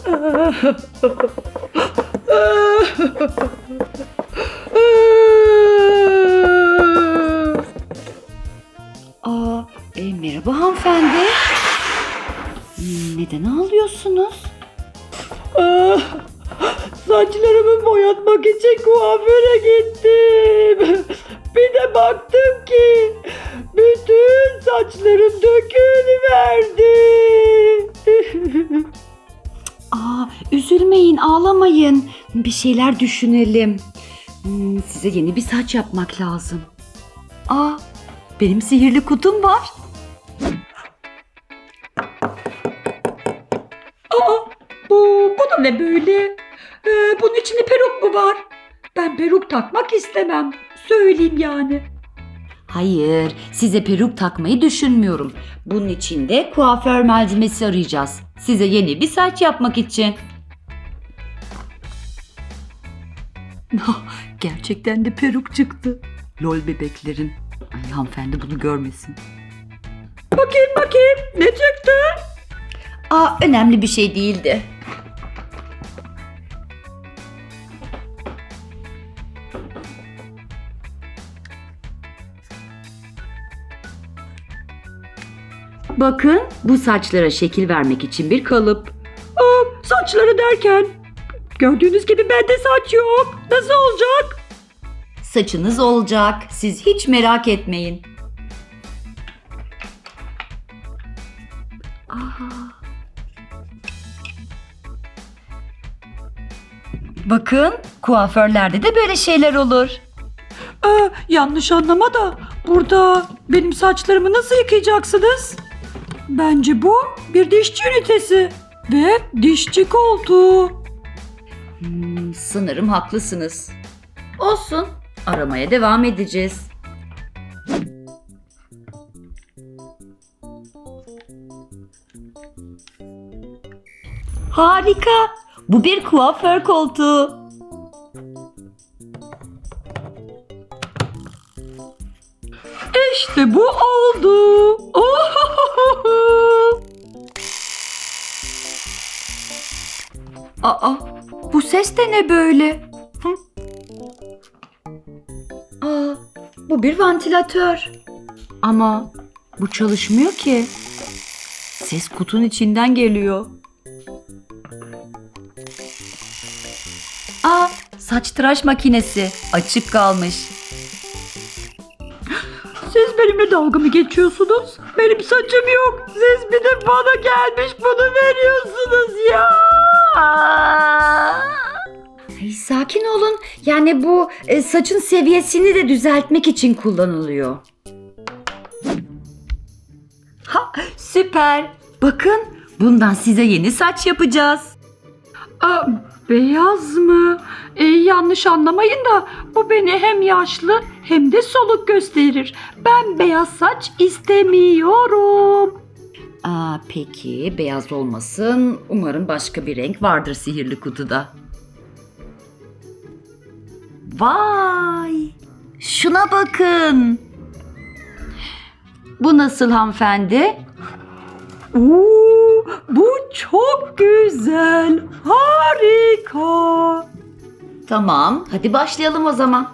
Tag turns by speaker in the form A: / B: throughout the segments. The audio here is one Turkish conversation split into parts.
A: Aa, e, merhaba hanımefendi. Neden ağlıyorsunuz?
B: Saçlarımı boyatmak için kuaföre gittim. Bir de baktım ki bütün saçlarım dökülüverdi.
A: Ağlamayın. Bir şeyler düşünelim. Hmm, size yeni bir saç yapmak lazım. Aa, benim sihirli kutum var.
B: Aa, bu, bu da ne böyle? Ee, bunun içinde peruk mu var? Ben peruk takmak istemem. Söyleyeyim yani.
A: Hayır, size peruk takmayı düşünmüyorum. Bunun için de kuaför malzemesi arayacağız. Size yeni bir saç yapmak için. Gerçekten de peruk çıktı. Lol bebeklerin. Ay hanımefendi bunu görmesin.
B: Bakayım bakayım ne çıktı?
A: Aa, önemli bir şey değildi. Bakın bu saçlara şekil vermek için bir kalıp.
B: Aa, saçları derken. Gördüğünüz gibi bende saç yok. Nasıl olacak?
A: Saçınız olacak. Siz hiç merak etmeyin. Aa. Bakın kuaförlerde de böyle şeyler olur.
B: Aa, yanlış anlama da burada benim saçlarımı nasıl yıkayacaksınız? Bence bu bir dişçi ünitesi ve dişçi koltuğu.
A: Hmm, sanırım haklısınız. Olsun. Aramaya devam edeceğiz. Harika. Bu bir kuaför koltuğu.
B: İşte bu oldu. Ohohoho.
A: Aa, bu ses de ne böyle? Aa, bu bir vantilatör. Ama bu çalışmıyor ki. Ses kutunun içinden geliyor. Aa, saç tıraş makinesi açık kalmış.
B: Siz benimle dalga mı geçiyorsunuz? Benim saçım yok. Siz bir de bana gelmiş bunu veriyorsunuz ya.
A: Sakin olun. Yani bu e, saçın seviyesini de düzeltmek için kullanılıyor. Ha, süper. Bakın, bundan size yeni saç yapacağız.
B: Aa, beyaz mı? Ee, yanlış anlamayın da bu beni hem yaşlı hem de soluk gösterir. Ben beyaz saç istemiyorum.
A: Aa, peki, beyaz olmasın. Umarım başka bir renk vardır sihirli kutuda. Vay! Şuna bakın. Bu nasıl hanımefendi?
B: Oo, bu çok güzel. Harika.
A: Tamam, hadi başlayalım o zaman.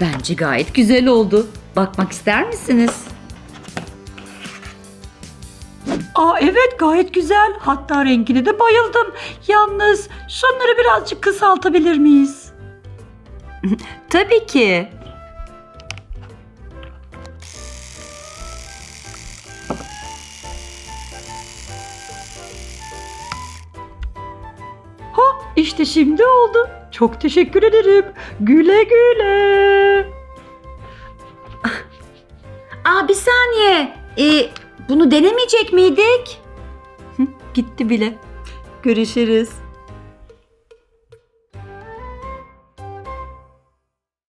A: Bence gayet güzel oldu. Bakmak ister misiniz?
B: Aa evet gayet güzel. Hatta rengine de bayıldım. Yalnız şunları birazcık kısaltabilir miyiz?
A: Tabii ki.
B: Ha işte şimdi oldu. Çok teşekkür ederim. Güle güle.
A: Aa bir saniye. Ee, bunu denemeyecek miydik? Gitti bile. Görüşürüz.